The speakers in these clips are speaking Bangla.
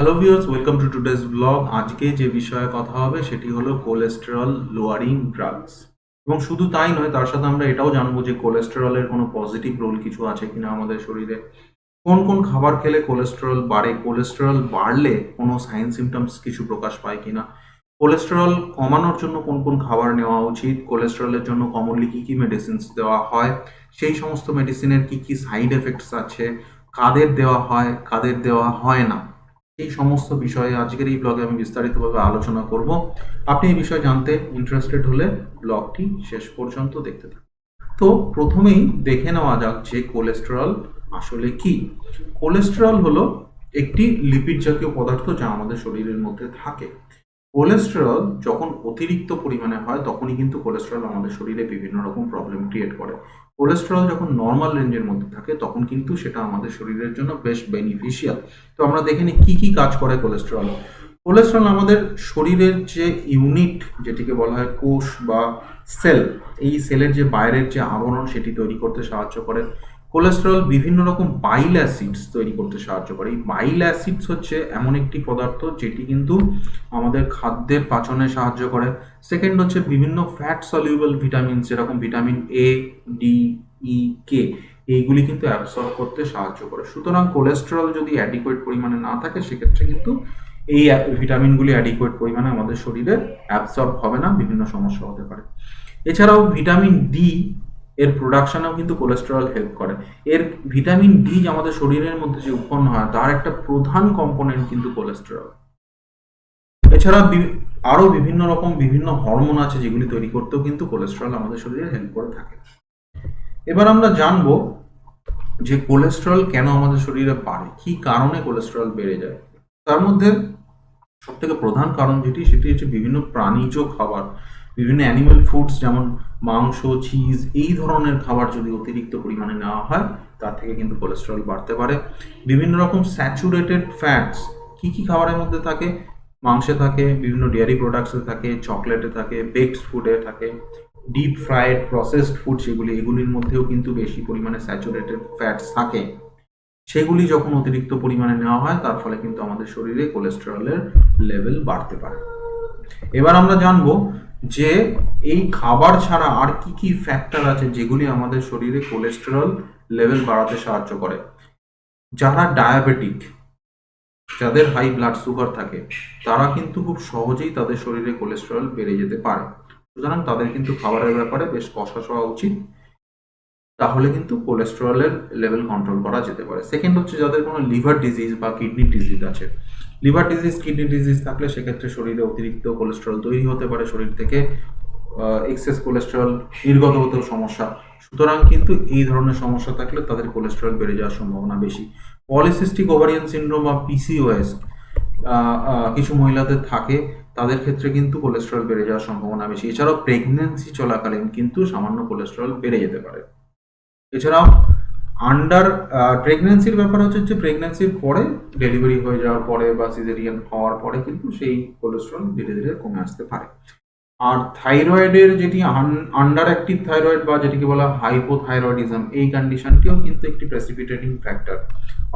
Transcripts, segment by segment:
Hello viewers welcome to today's blog আজকে যে বিষয়ে কথা হবে সেটি হলো কোলেস্টেরল লোয়ারিং ড্রাগস এবং শুধু তাই নয়, তার সাথে আমরা এটাও জানব যে কোলেস্টেরলের কোনো পজিটিভ রোল কিছু আছে কিনা আমাদের শরীরে। কোন কোন খাবার খেলে কোলেস্টেরল বাড়ে কোলেস্টেরল বাড়লে কোনো সাইন সিমটমস কিছু প্রকাশ পায় কিনা? কোলেস্টেরল কমানোর জন্য কোন কোন খাবার নেওয়া উচিত? কোলেস্টেরলের জন্য কমনলি কী কী মেডিসিনস দেওয়া হয়? সেই সমস্ত মেডিসিনের কী কী সাইড এফেক্টস আছে? কাদের দেওয়া হয়, কাদের দেওয়া হয় না? এই সমস্ত বিষয়ে আজকের এই ব্লগে আমি বিস্তারিতভাবে আলোচনা করব। আপনি এই বিষয়ে জানতে ইন্টারেস্টেড হলে ব্লগটি শেষ পর্যন্ত দেখতে থাকুন। তো প্রথমেই দেখে নেওয়া যাক যে কোলেস্টেরল আসলে কি। কোলেস্টেরল হলো একটি লিপিড জাতীয় পদার্থ যা আমাদের শরীরের মধ্যে থাকে। কোলেস্টেরল যখন অতিরিক্ত পরিমাণে হয়, তখনই কিন্তু কোলেস্টেরল আমাদের শরীরে বিভিন্ন রকম প্রবলেম ক্রিয়েট করে। কোলেস্টেরল যখন নর্মাল রেঞ্জের মধ্যে থাকে, তখন কিন্তু সেটা আমাদের শরীরের জন্য বেশ বেনিফিশিয়াল তো আমরা দেখে নিই কী কী কাজ করে কোলেস্টেরল। কোলেস্টেরল আমাদের শরীরের যে ইউনিট যেটিকে বলা হয় কোষ বা সেল এই সেলের যে বাইরের যে আবরণ, সেটি তৈরি করতে সাহায্য করে। কোলেস্টেরল বিভিন্ন রকম বাইল অ্যাসিডস তৈরি করতে সাহায্য করে। এই বাইল অ্যাসিডস হচ্ছে এমন একটি পদার্থ যেটি কিন্তু আমাদের খাদ্যের পাচনে সাহায্য করে। সেকেন্ড হচ্ছে বিভিন্ন ফ্যাট সলিউবল ভিটামিন যেরকম vitamin A D E K এইগুলি কিন্তু অ্যাবসর্ব করতে সাহায্য করে। সুতরাং কোলেস্টেরল যদি অ্যাডিকুয়েট পরিমাণে না থাকে, সেক্ষেত্রে কিন্তু এই ভিটামিনগুলি অ্যাডিকুয়েট পরিমাণে আমাদের শরীরে অ্যাবসর্ব হবে না, বিভিন্ন সমস্যা হতে পারে। এছাড়াও ভিটামিন ডি এর প্রোডাকশনেও কিন্তু কোলেস্টেরল হেল্প করে। এর ভিটামিন ডি আমাদের শরীরের মধ্যে যে উৎপন্ন হয়, তার একটা প্রধান কম্পোনেন্ট কিন্তু কোলেস্টেরল এছাড়া আরও বিভিন্ন রকম বিভিন্ন হরমোন আছে যেগুলি তৈরি করতেও কিন্তু কোলেস্টেরল আমাদের শরীরে হেল্প করে থাকে। এবার আমরা জানব যে কোলেস্টেরল কেন আমাদের শরীরে বাড়ে, কি কারণে কোলেস্টেরল বেড়ে যায়? তার মধ্যে সব থেকে প্রধান কারণ যেটি, সেটি হচ্ছে বিভিন্ন প্রাণীজ খাবার। বিভিন্ন অ্যানিমাল ফুডস যেমন মাংস চিজ এই ধরনের খাবার যদি অতিরিক্ত পরিমাণে নেওয়া হয়, তার থেকে কিন্তু কোলেস্টেরল বাড়তে পারে। বিভিন্ন রকম স্যাচুরেটেড ফ্যাটস কি কি খাবারের মধ্যে থাকে? মাংসে থাকে, বিভিন্ন ডেয়ারি প্রোডাক্টসে থাকে চকলেটে থাকে বেকড ফুডে থাকে ডিপ ফ্রাইড প্রসেসড ফুড সেগুলি এগুলির মধ্যেও কিন্তু বেশি পরিমাণে স্যাচুরেটেড ফ্যাটস থাকে। সেগুলি যখন অতিরিক্ত পরিমাণে নেওয়া হয়, তার ফলে কিন্তু আমাদের শরীরে কোলেস্টেরলের লেভেল বাড়তে পারে। এবার আমরা জানব যে এই খাবার ছাড়া আর কি কি ফ্যাক্টর আছে যেগুলি আমাদের শরীরে কোলেস্টেরল লেভেল বাড়াতে সাহায্য করে? যারা ডায়াবেটিক যাদের হাই ব্লাড সুগার থাকে, তারা কিন্তু খুব সহজেই তাদের শরীরে কোলেস্টেরল বেড়ে যেতে পারে। সুতরাং তাদের কিন্তু খাবারের ব্যাপারে বেশ কষা হওয়া উচিত। তাহলে কিন্তু কোলেস্টেরলের লেভেল কন্ট্রোল করা যেতে পারে। সেকেন্ড হচ্ছে যাদের কোনো লিভার ডিজিজ বা কিডনি ডিজিজ আছে। লিভার ডিজিজ কিডনি ডিজিজ থাকলে সেক্ষেত্রে শরীরে অতিরিক্ত কোলেস্টেরল তৈরি হতে পারে, শরীর থেকে এক্সেস কোলেস্টেরল নির্গত হতেও সমস্যা। সুতরাং কিন্তু এই ধরনের সমস্যা থাকলে তাদের কোলেস্টেরল বেড়ে যাওয়ার সম্ভাবনা বেশি। পলিসিস্টিক ওভারিয়ান সিন্ড্রোম বা পিসিওএস কিছু মহিলাদের থাকে, তাদের ক্ষেত্রে কিন্তু কোলেস্টেরল বেড়ে যাওয়ার সম্ভাবনা বেশি। এছাড়াও প্রেগনেন্সি চলাকালীন কিন্তু সামান্য কোলেস্টেরল বেড়ে যেতে পারে। এছাড়াও আন্ডার প্রেগনেন্সির ব্যাপার হচ্ছে যে প্রেগনেন্সির পরে ডেলিভারি হয়ে যাওয়ার পরে বা সিজেরিয়ান হওয়ার পরে কিন্তু সেই কোলেস্ট্রল ধীরে ধীরে কমে আসতে পারে। আর থাইরয়েডের যেটি আন্ডার অ্যাক্টিভ থাইরয়েড বা যেটিকে বলা হাইপোথাইরয়েডিজম এই কন্ডিশনটিও কিন্তু একটি প্রেসিপিটেটিং ফ্যাক্টর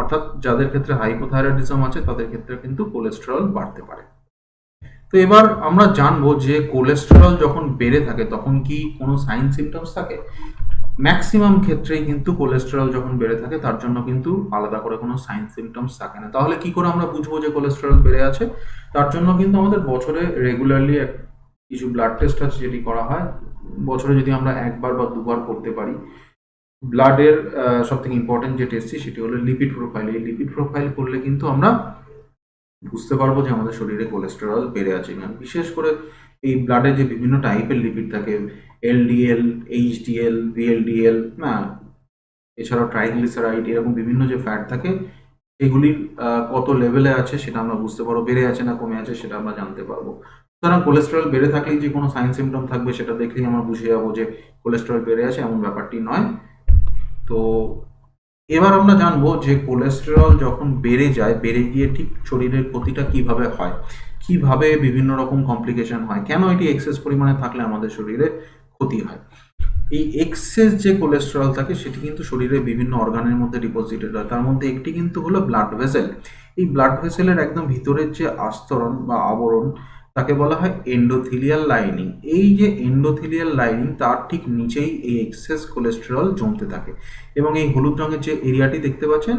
অর্থাৎ যাদের ক্ষেত্রে হাইপোথাইরয়েডিজম আছে, তাদের ক্ষেত্রে কিন্তু কোলেস্টেরল বাড়তে পারে। তো এবার আমরা জানব যে কোলেস্টেরল যখন বেড়ে থাকে, তখন কি কোনো সাইন সিমটমস থাকে? ম্যাক্সিমাম ক্ষেত্রেই কিন্তু কোলেস্টেরল যখন বেড়ে থাকে, তার জন্য কিন্তু আলাদা করে কোনো সাইন সিমটমস থাকে না। তাহলে কি করে আমরা বুঝব যে কোলেস্টেরল বেড়ে আছে? তার জন্য কিন্তু আমাদের বছরে রেগুলারলি কিছু ব্লাড টেস্ট আছে যেটি করা হয়। বছরে যদি আমরা একবার বা দুবার করতে পারি ব্লাডের সব থেকে ইম্পর্টেন্ট যে টেস্টটি সেটি হলো লিপিড প্রোফাইল এই লিপিড প্রোফাইল করলে কিন্তু আমরা বুঝতে পারব যে আমাদের শরীরে কোলেস্টেরল বেড়ে আছে। কিনা বিশেষ করে এই ব্লাডে যে বিভিন্ন টাইপের লিপিড থাকে এলডিএল এইচডিএল ভিএলডিএল হ্যাঁ এছাড়াও ট্রাইগ্লিসারাইড এরকম বিভিন্ন যে ফ্যাট থাকে এগুলির কত লেভেলে আছে সেটা আমরা বুঝতে পারব, বেড়ে আছে না কমে আছে সেটা আমরা জানতে পারব। সুতরাং কোলেস্টেরল বেড়ে থাকলেই যে কোনো সাইন সিমটম থাকবে সেটা দেখলেই আমরা বুঝে যাব যে কোলেস্টেরল বেড়ে আছে এমন ব্যাপারটি নয়। তো এবার আমরা জানব যে কোলেস্টেরল যখন বেড়ে যায়, বেড়ে গিয়ে ঠিক শরীরের ক্ষতিটা কীভাবে হয়, কীভাবে বিভিন্ন রকম কমপ্লিকেশন হয়, কেন এটি এক্সেস পরিমাণে থাকলে আমাদের শরীরে ক্ষতি হয়? এই এক্সেস যে কোলেস্টেরল থাকে, সেটি কিন্তু শরীরে বিভিন্ন অর্গানের মধ্যে ডিপোজিটেড হয়। তার মধ্যে একটি কিন্তু হলো ব্লাড ভেসেল এই ব্লাড ভেসেলের একদম ভিতরের যে আস্তরণ বা আবরণ তাকে বলা হয় এন্ডোথিলিয়াল লাইনিং এই যে এন্ডোথিলিয়াল লাইনিং তার ঠিক নিচেই এই এক্সেস কোলেস্টেরল জমতে থাকে। এবং এই হলুদ রঙের যে এরিয়াটি দেখতে পাচ্ছেন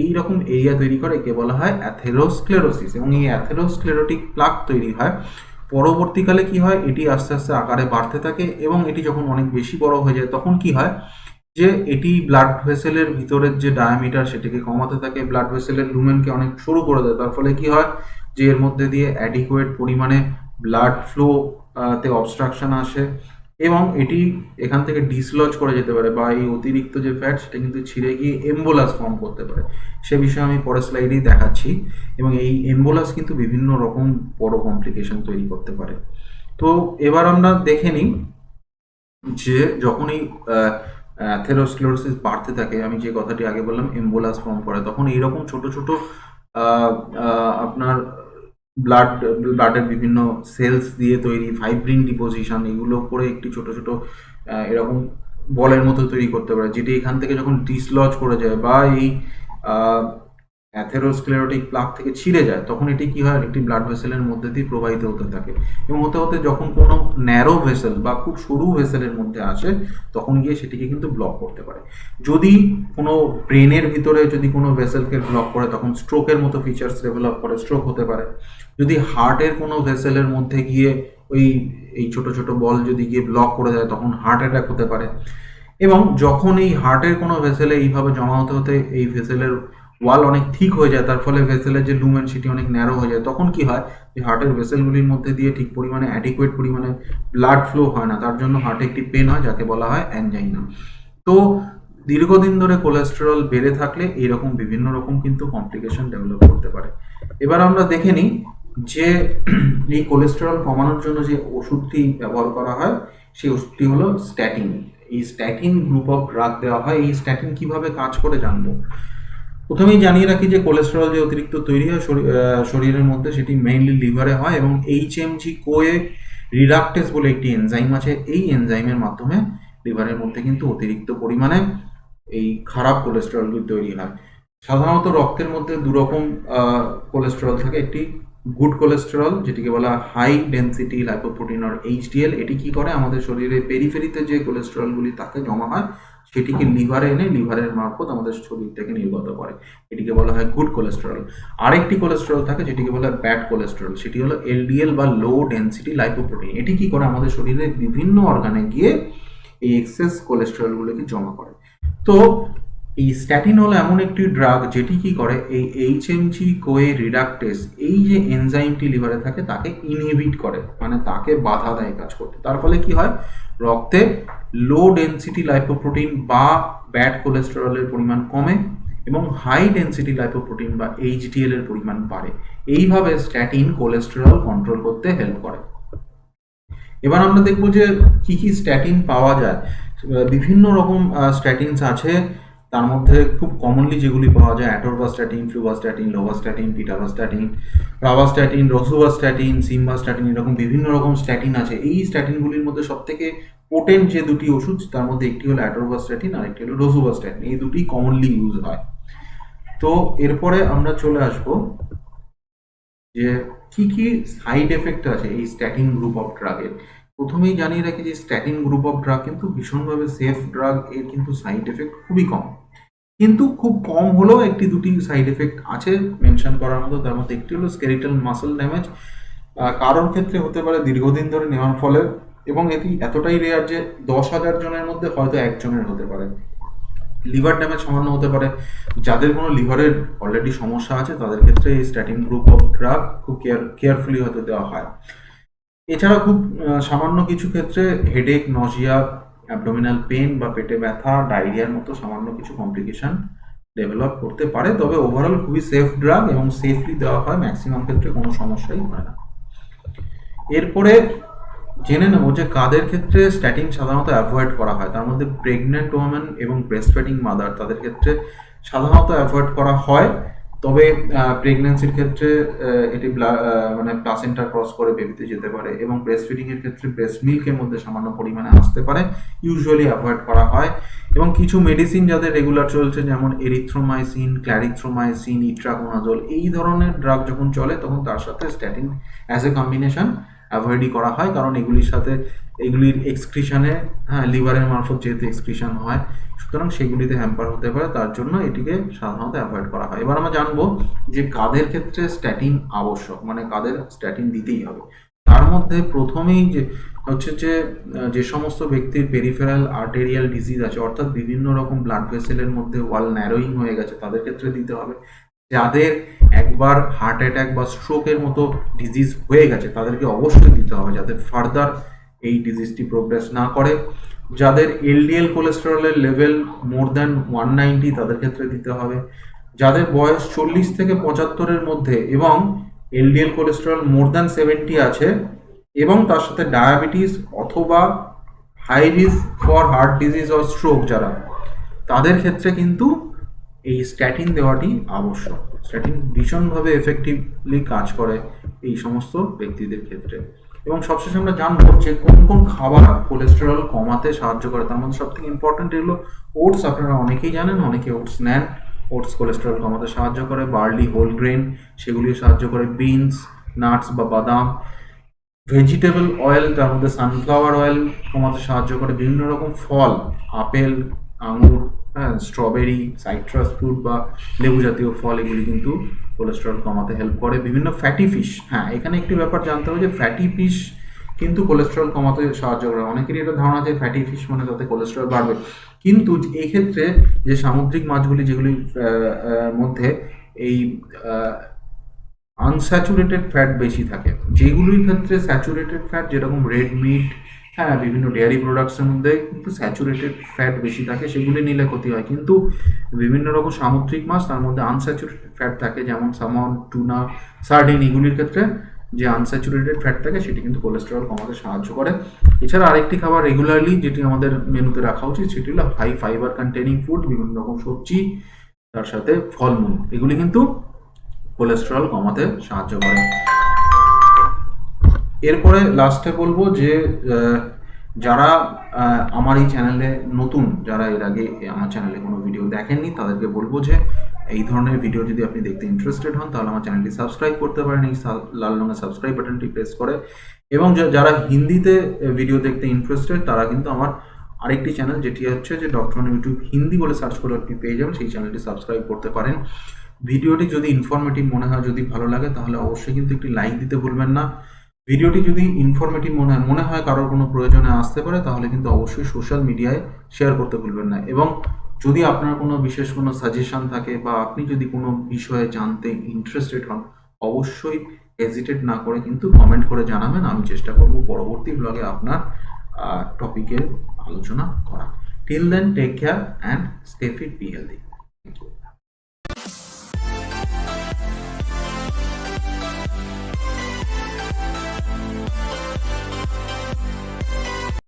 এই রকম এরিয়া তৈরি করে, একে বলা হয় অ্যাথেরোস্ক্লেরোসিস এবং এই অ্যাথেরোস্ক্লেরোটিক প্লাক তৈরি হয়, পরবর্তীকালে কি হয়, এটি আস্তে আস্তে আকারে বাড়তে থাকে এবং এটি যখন অনেক বেশি বড় হয়ে যায়, তখন কি হয় যে এটি ব্লাড ভেসেলের ভিতরের যে ডায়ামিটার সেটিকে কমাতে থাকে। ব্লাড ভেসেলের লুমেনকে অনেক সরু করে দেয়। তার ফলে কি হয় যে এর মধ্যে দিয়ে অ্যাডিকুয়েট পরিমাণে ব্লাড ফ্লো তে অবস্ট্রাকশন আসে এবং এটি এখান থেকে ডিসলজ করে যেতে পারে বা এই অতিরিক্ত যে ফ্যাট সেটা কিন্তু ছিঁড়ে গিয়ে এম্বোলাস ফর্ম করতে পারে। সে বিষয়ে আমি পরের স্লাইডেই দেখাচ্ছি এবং এই এম্বোলাস কিন্তু বিভিন্ন রকম বড় কমপ্লিকেশন তৈরি করতে পারে। তো এবার আমরা দেখে নিই যে যখন এই অ্যাথেরোস্ক্লেরোসিস বাড়তে থাকে, আমি যে কথাটি আগে বললাম এম্বোলাস ফর্ম করে, তখন এইরকম ছোট ছোট আপনার ব্লাড ব্লাডের বিভিন্ন সেলস দিয়ে তৈরি ফাইব্রিন ডিপোজিশন এগুলো করে একটি ছোট ছোট এরকম বলের মতো তৈরি করতে পারে, যেটি এখান থেকে যখন ডিসলজ করে যায় বা এই অ্যাথেরোস্ক্লেরোটিক প্লাক থেকে ছিঁড়ে যায়, তখন এটি কি হয়? একটি ব্লাড ভেসেলের মধ্যে দিয়ে প্রবাহিত হতে থাকে এবং হতে হতে যখন কোনো ন্যারো ভেসেল বা খুব সরু ভেসেলের মধ্যে আসে, তখন গিয়ে সেটিকে কিন্তু ব্লক করতে পারে। যদি কোনো ব্রেনের ভিতরে যদি কোনো ভেসেলকে ব্লক করে, তখন স্ট্রোকের মতো ফিচার্স ডেভেলপ করে স্ট্রোক হতে পারে। যদি হার্টের কোনো ভেসেলের মধ্যে গিয়ে ওই, এই ছোট ছোট বল যদি গিয়ে ব্লক করে দেয়, তখন হার্ট অ্যাটাক হতে পারে। এবং যখন এই হার্টের কোনো ভেসেলে এইভাবে জমা হতে হতে, এই ভেসেলের ওয়াল অনেক ঠিক হয়ে যায়, তার ফলে ভেসেলের যে লুমেন সেটি অনেক ন্যারো হয়ে যায়। তখন কি হয়? যে হার্টের ভেসেলগুলির মধ্যে দিয়ে ঠিক পরিমাণে অ্যাডিকুয়েট পরিমাণে ব্লাড ফ্লো হয় না, তার জন্য হার্টে একটি পেন হয়, যাকে বলা হয় অ্যানজাইনা তো দীর্ঘদিন ধরে কোলেস্টেরল বেড়ে থাকলে এইরকম বিভিন্ন রকম কিন্তু কমপ্লিকেশন ডেভেলপ করতে পারে। এবার আমরা দেখে নিই যে এই কোলেস্টেরল কমানোর জন্য যে ওষুধটি ব্যবহার করা হয়, সেই ওষুধটি হলো স্ট্যাটিন এই স্ট্যাটিন গ্রুপ অফ ড্রাগ দেওয়া হয়। এই স্ট্যাটিন কীভাবে কাজ করে জানব? প্রথমেই জানিয়ে রাখি যে কোলেস্টেরল যে অতিরিক্ত তৈরি হয় শরীরের মধ্যে সেটি মেইনলি লিভারে হয় এবং H M G CoA reductase বলে একটি এনজাইম আছে। এই এনজাইমের মাধ্যমে লিভারের মধ্যে কিন্তু অতিরিক্ত পরিমাণে এই খারাপ কোলেস্টেরলগুলি তৈরি হয়। সাধারণত রক্তের মধ্যে দুরকম কোলেস্টেরল থাকে। একটি গুড কোলেস্টেরল যেটিকে বলা হাই ডেন্সিটি লাইপোপ্রোটিন আর এইচডিএল এটি কি করে? আমাদের শরীরে পেরিফেরিতে যে কোলেস্টেরলগুলি তাকে জমা হয় সেটিকে লিভারে এনে লিভারের মারফত আমাদের শরীরটাকে নির্গত করে। এটিকে বলা হয় গুড কোলেস্টেরল আরেকটি কোলেস্টেরল থাকে যেটিকে বলা হয় ব্যাড কোলেস্টেরল সেটি হলো এলডিএল বা লো ডেন্সিটি লাইপোপ্রোটিন এটি কি করে আমাদের শরীরে বিভিন্ন অর্গানে গিয়ে এই এক্সেস কোলেস্টেরলগুলোকে জমা করে। তো এই স্ট্যাটিন হলো এমন একটি ড্রাগ যেটি কি করে? এই এইচএমজি কোয়ে রিডাক্টেস এই যে এনজাইমটি লিভারে থাকে, তাকে ইনহিবিট করে। মানে তাকে বাধা দেয় কাজ করতে। তার ফলে কি হয়? রক্তে লো ডেনসিটি লাইপোপ্রোটিন বা ব্যাড কোলেস্টেরলের পরিমাণ কমে এবং হাই ডেনসিটি লাইপোপ্রোটিন বা এইচডিএল এর পরিমাণ বাড়ে। এইভাবে স্ট্যাটিন কোলেস্টেরল কন্ট্রোল করতে হেল্প করে। এবার আমরা দেখব যে কি কি স্ট্যাটিন পাওয়া যায়। বিভিন্ন রকম স্ট্যাটিনস আছে। তার মধ্যে খুব কমনলি যেগুলি পাওয়া যায় atorvastatin fluvastatin lovastatin pitavastatin pravastatin rosuvastatin simvastatin এরকম বিভিন্ন রকম স্ট্যাটিন আছে। এই স্ট্যাটিনগুলির মধ্যে সবথেকে পোটেন্ট যে দুটি ওষুধ, তার মধ্যে একটি হলো অ্যাটোরভাস্ট্যাটিন আর একটি হলো রসুভাস্ট্যাটিন এই দুটি কমনলি ইউজ হয়। তো এরপরে আমরা চলে আসব যে কি কি সাইড এফেক্ট আছে এই স্ট্যাটিন গ্রুপ অফ ড্রাগের প্রথমেই জানিয়ে রাখি যে স্ট্যাটিন গ্রুপ অফ ড্রাগ কিন্তু ভীষণভাবে সেফ ড্রাগ এর কিন্তু সাইড এফেক্ট খুবই কম। কিন্তু খুব কম হলেও একটি দুটি সাইড এফেক্ট আছে মেনশন করার মতো। তার মধ্যে একটি হলো স্কেরিটাল মাসল ড্যামেজ কারোর ক্ষেত্রে হতে পারে দীর্ঘদিন ধরে নেওয়ার ফলে এবং এটি এতটাই রেয়ার যে দশ হাজার জনের মধ্যে হয়তো একজনের হতে পারে। লিভার ড্যামেজ সামান্য হতে পারে। যাদের কোনো লিভারের অলরেডি সমস্যা আছে, তাদের ক্ষেত্রে এই স্ট্যাটিন গ্রুপ অফ ড্রাগ খুব কেয়ার কেয়ারফুলি হয়তো দেওয়া হয়। এছাড়া খুব সামান্য কিছু ক্ষেত্রে হেডেক নজিয়া অ্যাবডোমিনাল পেন বা পেটে ব্যথা ডায়রিয়ার মতো সামান্য কিছু কমপ্লিকেশন ডেভেলপ করতে পারে। তবে ওভারঅল খুবই সেফ ড্রাগ এবং সেফলি দেওয়া হয় ম্যাক্সিমাম ক্ষেত্রে কোনো সমস্যাই হয় না। এরপরে জেনে নেব যে কাদের ক্ষেত্রে স্ট্যাটিন সাধারণত অ্যাভয়েড করা হয়। তার মধ্যে প্রেগনেন্ট ওমেন এবং ব্রেস্ট ফিডিং মাদার তাদের ক্ষেত্রে সাধারণত অ্যাভয়েড করা হয়। তবে প্রেগন্যান্সির ক্ষেত্রে এটি মানে প্লাসেন্টার ক্রস করে বেবিতে যেতে পারে এবং ব্রেস্ট ফিডিং এর ক্ষেত্রে ব্রেস্ট মিল্কের মধ্যে সামান্য পরিমাণে আসতে পারে ইউজুয়ালি অ্যাভয়েড করা হয়। এবং কিছু মেডিসিন যাদের রেগুলার চলছে, যেমন এরিথ্রোমাইসিন ক্ল্যারিথ্রোমাইসিন ইট্রাকোনাজল এই ধরনের ড্রাগ যখন চলে, তখন তার সাথে স্ট্যাটিন অ্যাজ এ কম্বিনেশন অ্যাভয়েডই করা হয়, কারণ এগুলির সাথে এগুলির এক্সক্রিশনে হ্যাঁ লিভারের মারফত যেহেতু এক্সক্রিশন হয়, সুতরাং সেগুলিতে হ্যাম্পার হতে পারে, তার জন্য এটিকে সাধারণত অ্যাভয়েড করা হয়। এবার আমরা জানব যে কাদের ক্ষেত্রে স্ট্যাটিন আবশ্যক মানে কাদের স্ট্যাটিন দিতেই হবে। তার মধ্যে প্রথমেই যে, হচ্ছে যে যে সমস্ত ব্যক্তির পেরিফেরাল আর্টেরিয়াল ডিজিজ আছে, অর্থাৎ বিভিন্ন রকম ব্লাড ভেসেলের মধ্যে ওয়াল ন্যারোয়িং হয়ে গেছে, তাদের ক্ষেত্রে দিতে হবে। যাদের একবার হার্ট অ্যাটাক বা স্ট্রোকের মতো ডিজিজ হয়ে গেছে, তাদেরকে অবশ্যই দিতে হবে, যাতে ফার্দার এই ডিজিজটি প্রোগ্রেস না করে। যাদের এলডিএল কোলেস্টেরলের level more than one ninety তাদের ক্ষেত্রে দিতে হবে। যাদের বয়স চল্লিশ থেকে পঁচাত্তরের মধ্যে এবং LDL cholesterol more than seventy আছে এবং তার সাথে ডায়াবেটিস অথবা high risk for heart disease or stroke যারা, তাদের ক্ষেত্রে কিন্তু এই স্ট্যাটিন দেওয়াটি আবশ্যক। স্ট্যাটিন ভীষণভাবে এফেক্টিভলি কাজ করে এই সমস্ত ব্যক্তিদের ক্ষেত্রে। এবং সবশেষে আমরা জানব যে কোন কোন খাবার কোলেস্টেরল কমাতে সাহায্য করে। তার মধ্যে সব থেকে ইম্পর্টেন্ট এগুলো ওটস আপনারা অনেকেই জানেন, অনেকে ওটস নেন। ওটস কোলেস্টেরল কমাতে সাহায্য করে বার্লি হোল গ্রেন সেগুলি সাহায্য করে। বিনস নাটস বা বাদাম। ভেজিটেবল অয়েল তার মধ্যে সানফ্লাওয়ার অয়েল কমাতে সাহায্য করে। বিভিন্ন রকম ফল, আপেল, আঙুর হ্যাঁ স্ট্রবেরি সাইট্রাস ফ্রুট বা লেবু জাতীয় ফল, এগুলি কিন্তু কোলেস্টেরল কমাতে হেল্প করে। বিভিন্ন ফ্যাটি ফিশ হ্যাঁ এখানে একটি ব্যাপার জানতে হবে যে ফ্যাটি ফিশ কিন্তু কোলেস্টেরল কমাতে সাহায্য করে। অনেকেরই এটা ধারণা যে ফ্যাটি ফিশ মানে তাতে কোলেস্টেরল বাড়বে। কিন্তু এক্ষেত্রে যে সামুদ্রিক মাছগুলি যেগুলির মধ্যে এই আনস্যাচুরেটেড ফ্যাট বেশি থাকে, যেগুলির ক্ষেত্রে স্যাচুরেটেড ফ্যাট যেরকম রেড মিট হ্যাঁ বিভিন্ন ডেয়ারি প্রোডাক্টসের মধ্যে কিন্তু স্যাচুরেটেড ফ্যাট বেশি থাকে, সেগুলি নিলে ক্ষতি হয়। কিন্তু বিভিন্ন রকম সামুদ্রিক মাছ, তার মধ্যে আনস্যাচুরেটেড ফ্যাট থাকে, যেমন সামন টুনা সার্ডিন এগুলির ক্ষেত্রে যে আনস্যাচুরেটেড ফ্যাট থাকে, সেটি কিন্তু কোলেস্টেরল কমাতে সাহায্য করে। এছাড়া আরেকটি খাবার রেগুলারলি যেটি আমাদের মেনুতে রাখা উচিত, সেটি হলো হাই ফাইবার কন্টেনিং ফুড বিভিন্ন রকম সবজি, তার সাথে ফলমূল। এগুলি কিন্তু কোলেস্টেরল কমাতে সাহায্য করে। এরপরে লাস্টে বলব যে যারা আমার এই চ্যানেলে নতুন, যারা এর আগে আমার চ্যানেলে কোনো ভিডিও দেখেননি, তাদেরকে বলব যে, এই ধরনের ভিডিও যদি আপনি দেখতে ইন্টারেস্টেড হন, তাহলে আমার চ্যানেলটি সাবস্ক্রাইব করতে পারেন। এই লাল রঙের সাবস্ক্রাইব বাটনটি প্রেস করে। এবং যারা হিন্দিতে ভিডিও দেখতে ইন্টারেস্টেড তারা কিন্তু আমার আরেকটি চ্যানেল যেটি হচ্ছে যে ডক্টর ইউটিউব হিন্দি বলে সার্চ করে আপনি পেয়ে যাবেন, সেই চ্যানেলটি সাবস্ক্রাইব করতে পারেন। ভিডিওটি যদি ইনফরমেটিভ মনে হয়, যদি ভালো লাগে, তাহলে অবশ্যই কিন্তু একটি লাইক দিতে ভুলবেন না। ভিডিওটি যদি ইনফরমেটিভ মনে হয় মনে হয় কারোর কোনো প্রয়োজনে আসতে পারে, তাহলে কিন্তু অবশ্যই সোশ্যাল মিডিয়ায় শেয়ার করতে ভুলবেন না। এবং যদি আপনার কোনো বিশেষ কোনো সাজেশন থাকে বা আপনি যদি কোনো বিষয়ে জানতে ইন্টারেস্টেড হন, অবশ্যই হেজিটেট না করে কিন্তু কমেন্ট করে জানাবেন। আমি চেষ্টা করব পরবর্তী ব্লগে আপনার টপিকের আলোচনা করা। Till then take care and stay fit be healthy